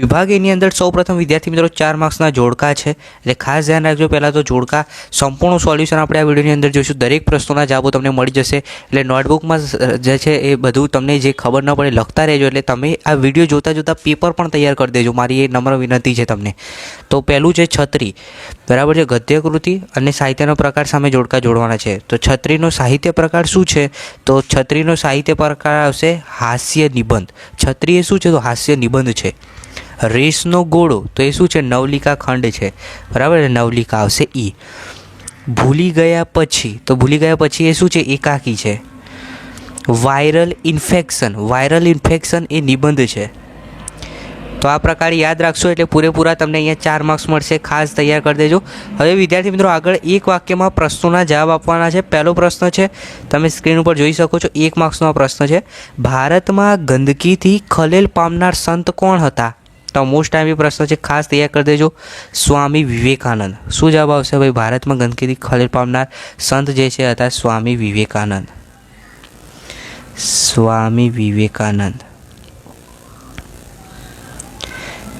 વિભાગ એની અંદર સૌપ્રથમ વિદ્યાર્થી મિત્રો ચાર માર્ક્સના જોડકા છે. એટલે ખાસ ધ્યાન રાખજો, પહેલાં તો જોડકા. સંપૂર્ણ સોલ્યુશન આપણે આ વિડીયોની અંદર જોઈશું. દરેક પ્રશ્નોના જવાબો તમને મળી જશે. એટલે નોટબુકમાં જે છે એ બધું તમને જે ખબર ન પડે લખતા રહેજો. એટલે તમે આ વીડિયો જોતાં જોતાં પેપર પણ તૈયાર કરી દેજો. મારી એ નમ્ર વિનંતી છે તમને. તો પહેલું છે છત્રી. બરાબર છે? ગદ્યકૃતિ અને સાહિત્યનો પ્રકાર સામે જોડકા જોડવાના છે. તો છત્રીનો સાહિત્ય પ્રકાર શું છે? તો છત્રીનો સાહિત્ય પ્રકાર આવશે હાસ્ય નિબંધ. છત્રી એ શું છે? તો હાસ્ય નિબંધ છે. રેસનો ગોળો, તો એ શું છે? નવલિકા ખંડ છે. બરાબર? નવલિકા આવશે ઈ. ભૂલી ગયા પછી, તો ભૂલી ગયા પછી એ શું છે? એકાકી છે. વાયરલ ઇન્ફેક્શન વાયરલ ઇન્ફેક્શન એ નિબંધ છે. તો આ પ્રકારે યાદ રાખશો, એટલે પૂરેપૂરા તમને અહીંયા ચાર માર્ક્સ મળશે. ખાસ તૈયાર કરી દેજો. હવે વિદ્યાર્થી મિત્રો, આગળ એક વાક્યમાં પ્રશ્નોના જવાબ આપવાના છે. પહેલો પ્રશ્ન છે, તમે સ્ક્રીન ઉપર જોઈ શકો છો, એક માર્ક્સનો આ પ્રશ્ન છે. ભારતમાં ગંદકીથી ખલેલ પામનાર સંત કોણ હતા? તો મોસ્ટ ટાઈમ પ્રશ્ન છે, ખાસ તૈયાર કરી દેજો. સ્વામી વિવેકાનંદ. શું જવાબ આવશે ભાઈ? ભારતમાં ગંદકીથી ખલેલ પામનાર સંત જે છે, હતા સ્વામી વિવેકાનંદ. સ્વામી વિવેકાનંદ.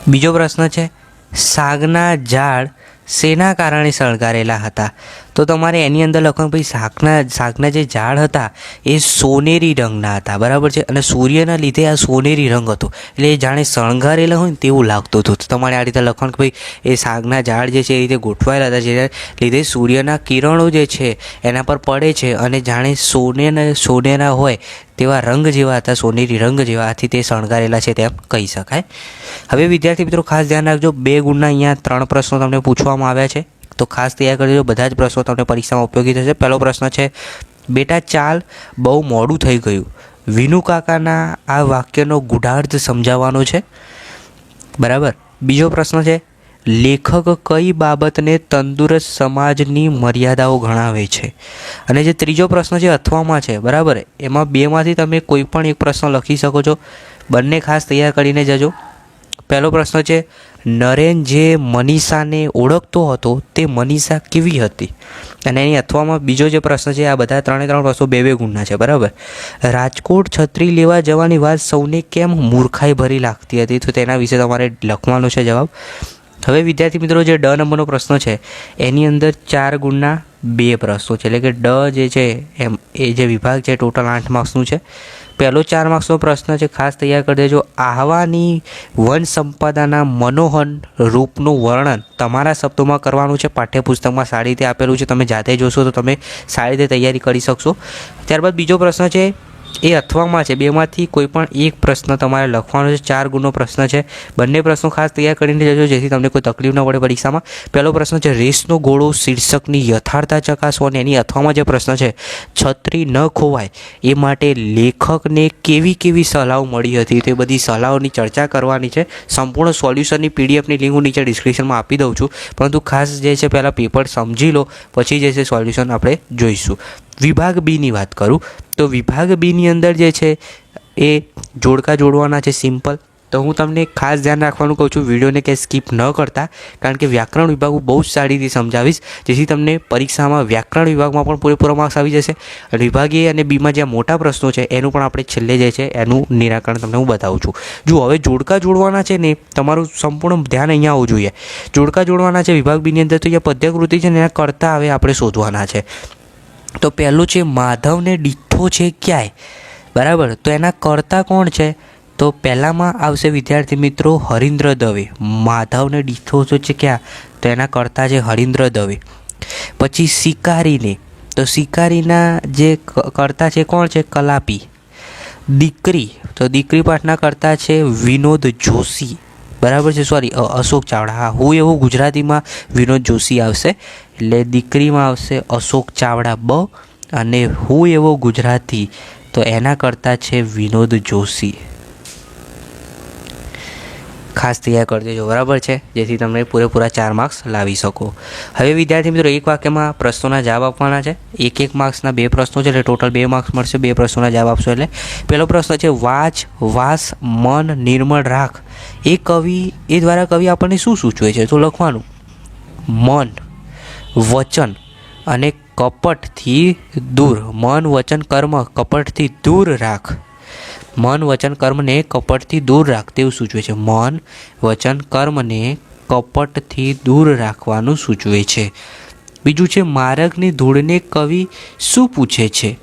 બીજો પ્રશ્ન છે, સાગના ઝાડ શેના કારણે સળગારેલા હતા? તો તમારે એની અંદર લખવાનું ભાઈ શાકના શાકના જે ઝાડ હતા, એ સોનેરી રંગના હતા, બરાબર છે? અને સૂર્યના લીધે આ સોનેરી રંગ હતો. એટલે એ જાણે શણગારેલા હોય ને તેવું લાગતું હતું. તમારે આ રીતે લખવાનું કે ભાઈ, એ શાકના ઝાડ જે છે એ રીતે ગોઠવાયેલા હતા, જેના લીધે સૂર્યના કિરણો જે છે, એના પર પડે છે અને જાણે સોનેના સોનેના હોય તેવા રંગ જેવા હતા, સોનેરી રંગ જેવા, આથી તે શણગારેલા છે તેમ કહી શકાય. હવે વિદ્યાર્થી મિત્રો ખાસ ધ્યાન રાખજો, બે ગુણના અહીંયા ત્રણ પ્રશ્નો તમને પૂછવામાં આવ્યા છે. તો ખાસ તૈયાર કરી કરજો બધા જ પ્રશ્નો તમને પરીક્ષામાં ઉપયોગી થશે. પહેલો પ્રશ્ન છે, બેટા, ચાલ, બહુ મોડું થઈ ગયું. વિનુ કાકાના આ વાક્યનો ગૂઢાર્થ સમજાવવાનો છે? બરાબર. બીજો પ્રશ્ન છે, લેખક કઈ બાબતને તંદુરસ્ત સમાજની મર્યાદાઓ ગણાવે છે? અને જે ત્રીજો પ્રશ્ન છે, અથવામાં છે. બરાબર. એમાં બેમાંથી તમે કોઈ પણ એક પ્રશ્ન લખી શકો છો. બંને ખાસ તૈયાર કરીને જજો. પહેલો પ્રશ્ન છે, નરેન જે મનીષાને ઓળખતો હતો, તે મનીષા કેવી હતી? અને એની અથવામાં બીજો જે પ્રશ્ન છે, આ બધા ત્રણે ત્રણ પ્રશ્નો બે બે ગુણના છે, બરાબર? રાજકોટ છત્રી લેવા જવાની વાત સૌને કેમ મૂર્ખાઈ ભરી લાગતી હતી? તો તેના વિશે તમારે લખવાનો છે જવાબ. હવે વિદ્યાર્થી મિત્રો જે ડ નંબરનો પ્રશ્ન છે, એની અંદર ચાર ગુણના બે પ્રશ્નો છે. એટલે કે ડ જે છે, એમ, એ જે વિભાગ છે, ટોટલ આઠ માર્ક્સનું છે. પહેલો ચાર માર્ક્સનો પ્રશ્ન છે, ખાસ તૈયાર કરી દેજો. આહવાની વન સંપદાના મનોહન રૂપનું વર્ણન તમારા શબ્દોમાં કરવાનું છે. પાઠ્યપુસ્તકમાં સારી રીતે આપેલું છે. તમે જાતે જોશો તો તમે સારી રીતે તૈયારી કરી શકશો. ત્યારબાદ બીજો પ્રશ્ન છે એ અથવામાં છે. બેમાંથી કોઈ પણ એક પ્રશ્ન તમારે લખવાનો છે. ચાર ગુણનો પ્રશ્ન છે. બંને પ્રશ્નો ખાસ તૈયાર કરીને જજો, જેથી તમને કોઈ તકલીફ ન પડે પરીક્ષામાં. પહેલો પ્રશ્ન છે, રેસનો ગોળો શીર્ષકની યથાર્થતા ચકાસો અને એની અથવામાં જે પ્રશ્ન છે, છત્રી ન ખોવાય, એ માટે લેખકને કેવી કેવી સલાહો મળી હતી? તે બધી સલાહોની ચર્ચા કરવાની છે. સંપૂર્ણ સોલ્યુશનની પીડીએફની લિંક હું નીચે ડિસ્ક્રિપ્શનમાં આપી દઉં છું. પરંતુ ખાસ જે છે, પહેલાં પેપર સમજી લો, પછી જે છે, સોલ્યુશન આપણે જોઈશું. વિભાગ બીની વાત કરું, તો વિભાગ બીની અંદર જે છે, એ જોડકા જોડવાના છે સિમ્પલ તો હું તમને ખાસ ધ્યાન રાખવાનું કહું છું, વિડીયોને કે સ્કીપ ન કરતા, કારણ કે વ્યાકરણ વિભાગ હું બહુ જ સારી રીતે સમજાવીશ. જેથી તમને પરીક્ષામાં વ્યાકરણ વિભાગમાં પણ પૂરેપૂરો માર્ક્સ આવી જશે. અને વિભાગીય અને બીમાં જ્યાં મોટા પ્રશ્નો છે, એનું પણ આપણે છેલ્લે જે છે, એનું નિરાકરણ તમને હું બતાવું છું. જો હવે જોડકા જોડવાના છે ને, તમારું સંપૂર્ણ ધ્યાન અહીંયા આવવું જોઈએ. જોડકા જોડવાના છે વિભાગ બીની અંદર, તો અહીંયા પદ્યકૃતિ છે ને, એના કરતાં હવે આપણે શોધવાના છે. તો પહેલું છે, માધવને ડીઠો છે ક્યાંય? બરાબર? તો એના કરતા કોણ છે? તો પહેલાંમાં આવશે વિદ્યાર્થી મિત્રો હરીન્દ્ર દવે. માધવને ડીઠો છે ક્યાં? તો એના કરતા છે હરીન્દ્ર દવે. પછી શિકારીને. તો શિકારીના જે કર્તા છે કોણ છે? કલાપી. દીકરી. તો દીકરી પાઠના કરતા છે વિનોદ જોશી. બરાબર છે? સોરી અશોક ચાવડા. હા, હું એવું ગુજરાતીમાં વિનોદ જોશી આવશે. એટલે દીકરીમાં આવશે અશોક ચાવડા બ અને હું એવો ગુજરાતી. તો એના કરતાં છે વિનોદ જોશી. ખાસ તૈયાર કરી દેજો બરાબર છે? જેથી તમે પૂરેપૂરા ચાર માર્ક્સ લાવી શકો. હવે વિદ્યાર્થી મિત્રો, એક વાક્યમાં પ્રશ્નોના જવાબ આપવાના છે. એક એક માર્ક્સના બે પ્રશ્નો છે, એટલે ટોટલ બે માર્ક્સ મળશે, બે પ્રશ્નોના જવાબ આપશો એટલે. પહેલો પ્રશ્ન છે, વાચ, વાસ, મન, નિર્મળ, રાખ. એ કવિ, એ દ્વારા કવિ આપણને શું સૂચવે છે? તો લખવાનું, મન. વચન અને કપટથી દૂર. મન, વચન, કર્મ, કપટથી દૂર રાખ. મન, વચન, કર્મને કપટથી દૂર રાખ તેવું સૂચવે છે. મન, વચન, કર્મને કપટથી દૂર રાખવાનું સૂચવે છે. બીજું છે, માર્ગની ધૂળને કવિ શું પૂછે છે?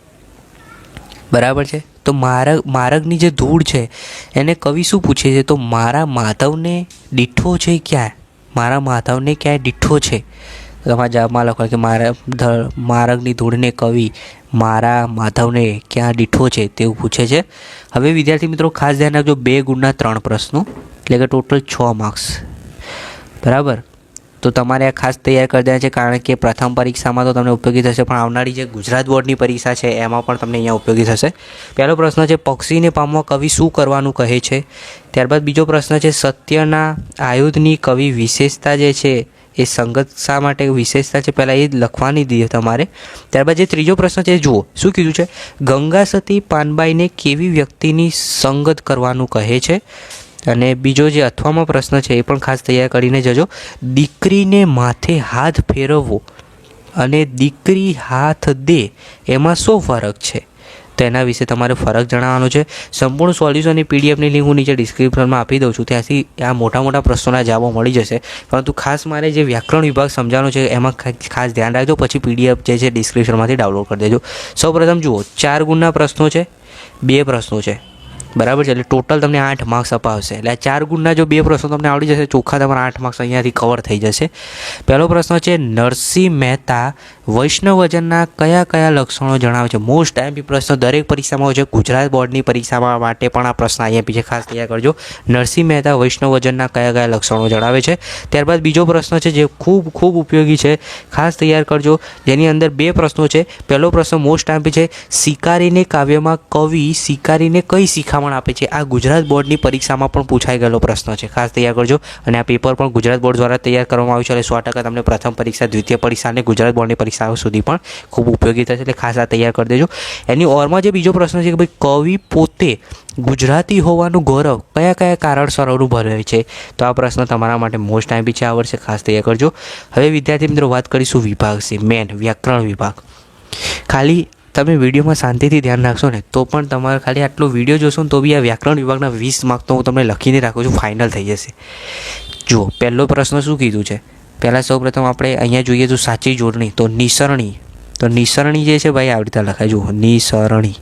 બરાબર છે? તો માર્ગ, માર્ગની જે ધૂળ છે, એને કવિ શું પૂછે છે? તો મારા માધવને દીઠો છે ક્યાં મારા માધવને ક્યાંય દીઠો છે? તમારા જવાબમાં લખો કે મારા મારગની ધૂળને કવિ મારા માધવને ક્યાં દીઠો છે તેવું પૂછે છે. હવે વિદ્યાર્થી મિત્રો ખાસ ધ્યાન રાખજો બે ગુણના ત્રણ પ્રશ્નો, એટલે કે ટોટલ છ માર્ક્સ બરાબર? તો તમારે આ ખાસ તૈયાર કરી દેવા છે, કારણ કે પ્રથમ પરીક્ષામાં તો તમને ઉપયોગી થશે, પણ આવનારી જે ગુજરાત બોર્ડની પરીક્ષા છે, એમાં પણ તમને અહીંયા ઉપયોગી થશે. પહેલો પ્રશ્ન છે, પક્ષીને પામવા કવિ શું કરવાનું કહે છે? ત્યારબાદ બીજો પ્રશ્ન છે, સત્યના આયુધની કવિ વિશેષતા જે છે એ સંગત શા માટે વિશેષતા છે? પહેલાં એ લખવાની દે તમારે. ત્યારબાદ જે ત્રીજો પ્રશ્ન છે, જુઓ. શું કીધું છે? ગંગા સતી પાનબાઈને કેવી વ્યક્તિની સંગત કરવાનું કહે છે? અને બીજો જે અથવામાં પ્રશ્ન છે, એ પણ ખાસ તૈયાર કરીને જજો. દીકરીને માથે હાથ ફેરવવો અને દીકરી હાથ દે, એમાં શું ફરક છે? તો એના વિશે તમારે ફરક જણાવવાનો છે. સંપૂર્ણ સોલ્યુશનની પીડીએફની લિંક હું નીચે ડિસ્ક્રિપ્શનમાં આપી દઉં છું. ત્યાંથી આ મોટા મોટા પ્રશ્નોના જવાબો મળી જશે. પરંતુ ખાસ મારે જે વ્યાકરણ વિભાગ સમજાવવાનો છે, એમાં ખાસ ધ્યાન રાખજો. પછી પીડીએફ જે છે ડિસ્ક્રિપ્શનમાંથી ડાઉનલોડ કરી દેજો. સૌપ્રથમ જુઓ, ચાર ગુણના પ્રશ્નો છે, બે પ્રશ્નો છે. બરાબર છે, એટલે ટોટલ તમને આઠ માર્ક્સ અપાવશે. એટલે આ ચાર ગુણના જો બે પ્રશ્નો તમને આવડી જશે, ચોખ્ખા તમારા આઠ માર્ક્સ અહીંયાથી કવર થઈ જશે. પહેલો પ્રશ્ન છે, નરસિંહ મહેતા વૈષ્ણવજનના કયા કયા લક્ષણો જણાવે છે? મોસ્ટ ટાઈમ પ્રશ્ન દરેક પરીક્ષામાં હોય છે, ગુજરાત બોર્ડની પરીક્ષામાં માટે પણ આ પ્રશ્ન અહીંયા બીજે ખાસ તૈયાર કરજો. નરસિંહ મહેતા વૈષ્ણવજનના કયા કયા લક્ષણો જણાવે છે? ત્યારબાદ બીજો પ્રશ્ન છે, જે ખૂબ ખૂબ ઉપયોગી છે, ખાસ તૈયાર કરજો. જેની અંદર બે પ્રશ્નો છે. પહેલો પ્રશ્ન મોસ્ટ ટાઈમ છે, શિકારીને કાવ્યમાં કવિ શિકારીને કઈ શિખામણ આપે છે. આ ગુજરાત બોર્ડની પરીક્ષામાં પણ પૂછાઈ ગયેલો પ્રશ્ન છે. ખાસ તૈયાર કરજો. અને આ પેપર પણ ગુજરાત બોર્ડ દ્વારા તૈયાર કરવામાં આવ્યું છે એટલે સો ટકા તમને પ્રથમ પરીક્ષા, દ્વિતીય પરીક્ષા અને ગુજરાત બોર્ડની પરીક્ષાઓ સુધી પણ ખૂબ ઉપયોગી થશે એટલે ખાસ આ તૈયાર કરી દેજો. એની ઓરમાં જે બીજો પ્રશ્ન છે કે ભાઈ, કવિ પોતે ગુજરાતી હોવાનું ગૌરવ કયા કયા કારણસર અનુભવે છે? તો આ પ્રશ્ન તમારા માટે મોસ્ટ ટાઈમ છે, આ વર્ષે ખાસ તૈયાર કરજો. હવે વિદ્યાર્થી મિત્રો વાત કરીશું વિભાગ છે મેન વ્યાકરણ વિભાગ. ખાલી તમે વિડીયોમાં શાંતિથી ધ્યાન રાખશો ને, તો પણ તમારે ખાલી આટલો વીડિયો જોશો ને તો બી આ વ્યાકરણ વિભાગના વીસ માર્ક તો હું તમને લખીને રાખું છું ફાઇનલ થઈ જશે. જુઓ, પહેલો પ્રશ્ન શું કીધું છે? પહેલાં સૌપ્રથમ આપણે અહીંયા જોઈએ તો સાચી જોડણી, તો નિસરણી. તો નિસરણી જે છે ભાઈ આવી રીતે લખાય. જુઓ, નિસરણી.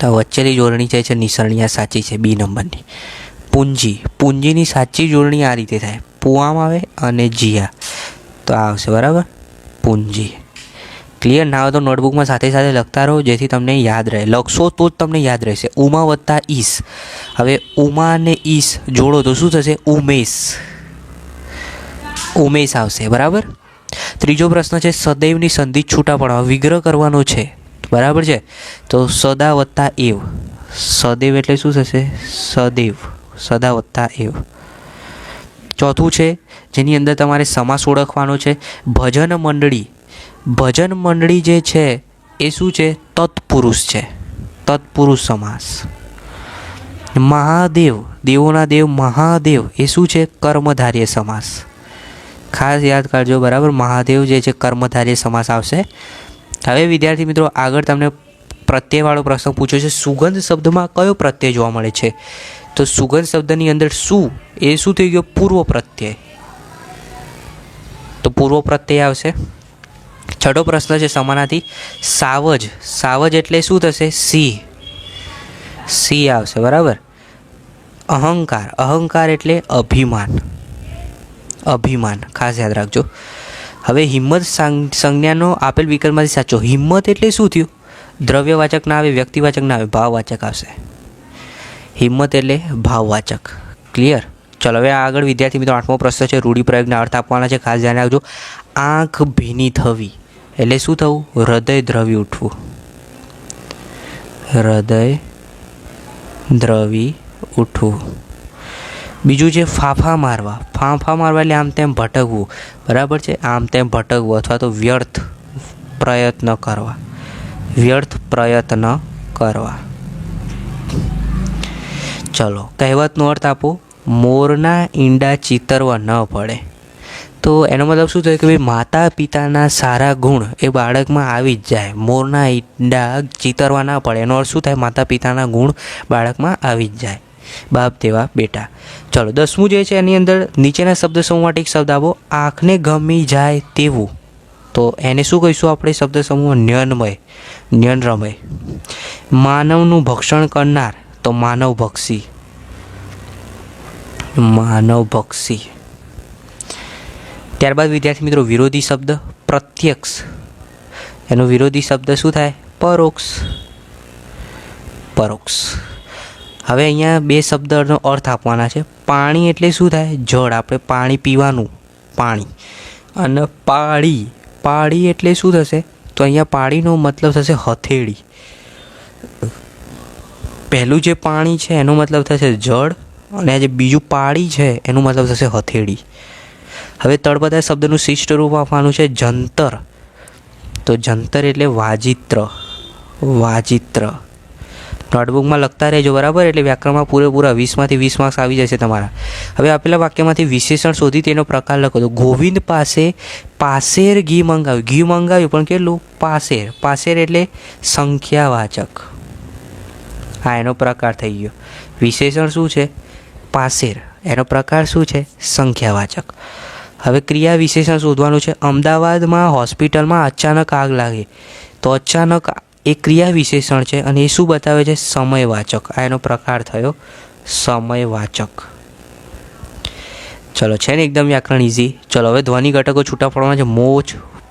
તો વચ્ચેની જોડણી જે છે, નિસરણી, આ સાચી છે, બી નંબરની. પૂંજી. પૂંજીની સાચી જોડણી આ રીતે થાય. પુઆમ આવે અને જીયા. તો આ આવશે, બરાબર? પૂંજી. ક્લિયર ના હોય તો નોટબુકમાં સાથે સાથે લખતા રહો, જેથી તમને યાદ રહે. લખશો તો જ તમને યાદ રહેશે. ઉમા વત્તા ઈસ. હવે ઉમા અને ઈસ જોડો તો શું થશે? ઉમેશ. ઉમેશ આવશે, બરાબર? ત્રીજો પ્રશ્ન છે, સદૈવની સંધિ છૂટા પડવા, વિગ્રહ કરવાનો છે. બરાબર છે? તો સદા વત્તા એવ. સદૈવ એટલે શું થશે? સદૈવ. સદા વત્તા એવ. ચોથું છે, જેની અંદર તમારે સમાસ ઓળખવાનો છે, ભજન મંડળી. ભજન મંડળી જે છે, એ શું છે? તત્પુરુષ છે. તત્પુરુષ સમાસ. મહાદેવ, દેવોના દેવ મહાદેવ, એ શું છે? કર્મધાર્ય સમાસ. ખાસ યાદ કરજો, બરાબર? મહાદેવ જે છે, કર્મધાર્ય સમાસ આવશે. હવે વિદ્યાર્થી મિત્રો, આગળ તમને પ્રત્યયવાળો પ્રશ્ન પૂછ્યો છે, સુગંધ શબ્દમાં કયો પ્રત્યય જોવા મળે છે? તો સુગંધ શબ્દની અંદર શું એ શું થઈ ગયો? પૂર્વ પ્રત્યય. તો પૂર્વ પ્રત્યય આવશે. છઠ્ઠો પ્રશ્ન છે સમાનાથી સાવજ સાવજ એટલે શું થશે? સી. સી આવશે, બરાબર? અહંકાર અહંકાર એટલે અભિમાન. અભિમાન, ખાસ યાદ રાખજો. હવે હિંમત સંજ્ઞાનો આપેલ વિકલ્પમાંથી સાચો. હિંમત એટલે શું થયું? દ્રવ્યવાચક ના આવે, વ્યક્તિવાચક ના આવે, ભાવવાચક આવશે. હિંમત એટલે ભાવવાચક. ક્લિયર ચલો, હવે આગળ વિદ્યાર્થી મિત્રો આઠમો પ્રશ્ન છે. રૂઢિપ્રયોગના અર્થ આપવાના છે. ખાસ ધ્યાન રાખજો. આંખ ભીની થવી. એટલે શું થવું? હૃદય દ્રવી ઉઠવું. હૃદય દ્રવી ઉઠવું. બીજું છે ફાંફા મારવા. ફાંફા મારવા એટલે આમ તેમ ભટકવું. બરાબર છે? આમ તેમ ભટકવું અથવા તો વ્યર્થ પ્રયત્ન કરવા. વ્યર્થ પ્રયત્ન કરવા. ચલો, કહેવતનો અર્થ આપો. મોરના ઈંડા ચિતરવા ન પડે. તો એનો મતલબ શું થયું કે ભાઈ માતા પિતાના સારા ગુણ એ બાળકમાં આવી જ જાય. મોરના ઈંડા ચિતરવા ના પડે. એનો અર્થ શું થાય? માતા પિતાના ગુણ બાળકમાં આવી જ જાય. બાપ તેવા બેટા. ચલો, દસમું જે છે એની અંદર નીચેના શબ્દ સમૂહ માટે એક શબ્દ આપો. આંખને ગમી જાય તેવું. તો એને શું કહીશું આપણે શબ્દ સમૂહ ન્યનમય. ન્યનરમય. માનવનું ભક્ષણ કરનાર. તો માનવ ભક્ષી માનવ ભક્ષી ત્યારબાદ વિદ્યાર્થી મિત્રો, વિરોધી શબ્દ પ્રત્યક્ષ. એનો વિરોધી શબ્દ શું થાય? પરોક્ષ. પરોક્ષ. હવે અહીંયા બે શબ્દનો અર્થ આપવાના છે. પાણી એટલે શું થાય? જળ. આપણે પાણી પીવાનું. પાણી. અને પાળી. પાળી એટલે શું થશે? તો અહીંયા પાળીનો મતલબ થશે હથેળી. પહેલું જે પાણી છે, એનો મતલબ થશે જળ. અને જે બીજું પાળી છે, એનું મતલબ થશે હથેળી. હવે તળપદાય શબ્દનું શિષ્ટ રૂપ આપવાનું છે જંતર. તો જંતર એટલે વાજિત્ર. વાજિત્ર. નોટબુકમાં લખતા રહેજો, બરાબર? એટલે વ્યાકરણમાં પૂરેપૂરા વીસમાંથી વીસ માર્ક્સ આવી જશે તમારા. હવે આપેલા વાક્યમાંથી વિશેષણ શોધી તેનો પ્રકાર લખો. તો ગોવિંદ પાસે પાસેર ઘી મંગાવ્યું. ઘી મંગાવ્યું, પણ કેટલું? પાસેર. પાસેર એટલે સંખ્યાવાચક. હા, એનો પ્રકાર થઈ ગયો. વિશેષણ શું છે? પાસેર. એનો પ્રકાર શું છે? સંખ્યાવાચક. હવે ક્રિયા વિશેષણ શોધવાનું છે. અમદાવાદમાં હોસ્પિટલમાં અચાનક આગ લાગી. તો અચાનક એ ક્રિયા વિશેષણ છે અને એ શું બતાવે છે? સમયવાચક. આ એનો પ્રકાર થયો સમયવાચક. ચલો, છે ને એકદમ વ્યાકરણ ઇઝી ચલો, હવે ધ્વનિ ઘટકો છૂટા પડવાના છે. મોચ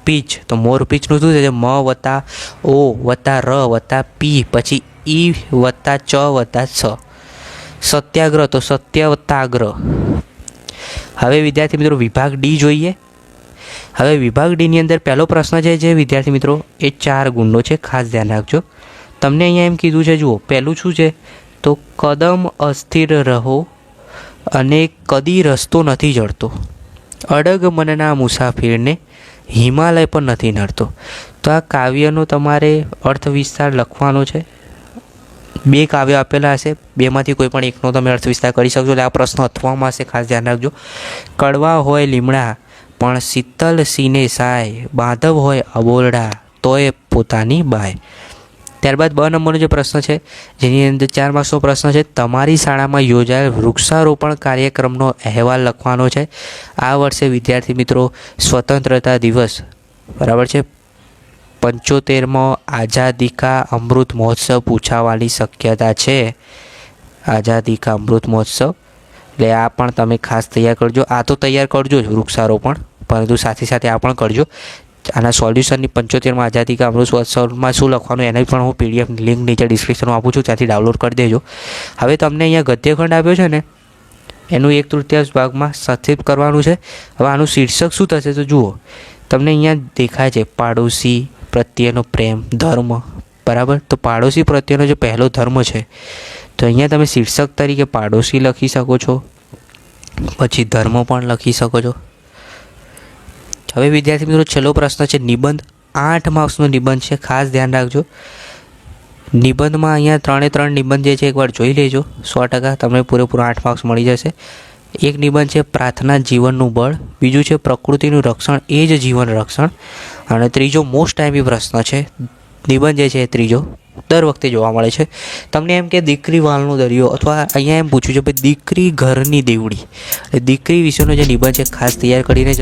પીચ. તો મોર પીચનું શું છે મ વત્તા ઓ વત્તા ર વત્તા પી. પછી ઈ વત્તા ચ વત્તા છ સત્યાગ્રહ તો સત્ય હવે વિદ્યાર્થી મિત્રો વિભાગ ડી જોઈએ. હવે વિભાગ ડીની અંદર પહેલો પ્રશ્ન છે જે વિદ્યાર્થી મિત્રો એ ચાર ગુણનો છે, ખાસ ધ્યાન રાખજો. તમને અહીંયા એમ કીધું છે, જુઓ, પહેલું શું છે? તો કદમ અસ્થિર રહો અને કદી રસ્તો નથી જડતો. અડગ મનના મુસાફિરને હિમાલય પણ નથી નડતો. તો આ કાવ્યનો તમારે અર્થ વિસ્તાર લખવાનો છે. બે કાવ્ય આપેલા હશે. બેમાંથી કોઈ પણ એકનો તમે અર્થ કરી શકશો. એટલે આ પ્રશ્ન અથવામાં હશે, ખાસ ધ્યાન રાખજો. કડવા હોય લીમડા, પણ શીતલ સિને સાય, બાંધવ હોય અબોરડા, તોય પોતાની બાય. ત્યારબાદ બ નંબરનો જે પ્રશ્ન છે, જેની અંદર ચાર માર્ક્સનો પ્રશ્ન છે, તમારી શાળામાં યોજાયેલ વૃક્ષારોપણ કાર્યક્રમનો અહેવાલ લખવાનો છે. આ વર્ષે વિદ્યાર્થી મિત્રો સ્વતંત્રતા દિવસ. બરાબર છે? પંચોતેરમાં આઝાદી કા અમૃત મહોત્સવ પૂછાવાની શક્યતા છે. આઝાદી કા અમૃત મહોત્સવ. એટલે આ પણ તમે ખાસ તૈયાર કરજો. આ તો તૈયાર કરજો જ વૃક્ષારોપણ. પરંતુ સાથે સાથે આ પણ કરજો. આના સોલ્યુશનની પંચોતેરમાં આઝાદી કા અમૃત મહોત્સવમાં શું લખવાનું એની પણ હું પીડીએફ લિંક નીચે ડિસ્ક્રિપ્શનમાં આપું છું. ત્યાંથી ડાઉનલોડ કરી દેજો. હવે તમને અહીંયા ગદ્યખંડ આપ્યો છે ને, એનું એક તૃતીયાંશ ભાગમાં સથિત કરવાનું છે. હવે આનું શીર્ષક શું થશે તો જુઓ. તમને અહીંયા દેખાય છે, પાડોશી પ્રત્યેનો પ્રેમ, ધર્મ, બરાબર? તો પાડોશી પ્રત્યેનો જે પહેલો ધર્મ છે, તો અહીંયા તમે શીર્ષક તરીકે પાડોશી લખી શકો છો, પછી ધર્મ પણ લખી શકો છો. હવે વિદ્યાર્થી મિત્રો, છેલ્લો પ્રશ્ન છે, નિબંધ આઠ માર્ક્સનો નિબંધ છે, ખાસ ધ્યાન રાખજો. નિબંધમાં અહીંયા ત્રણે ત્રણ નિબંધ જે છે, એકવાર જોઈ લેજો. સો ટકા તમને પૂરેપૂરો આઠ માર્ક્સ મળી જશે. એક નિબંધ છે, પ્રાર્થના જીવનનું બળ. બીજું છે, પ્રકૃતિનું રક્ષણ. એ જ જીવન રક્ષણ. અને ત્રીજો મોસ્ટ ટાઈમી પ્રશ્ન છે. નિબંધ જે છે એ ત્રીજો. દર વખતે જોવા મળે છે. તમને એમ કે દીકરી વાલનો દરિયો અથવા અહીંયા એમ પૂછ્યું છે ભાઈ દીકરી ઘરની દેવડી. દીકરી વિશેનો જે નિબંધ છે ખાસ તૈયાર કરીને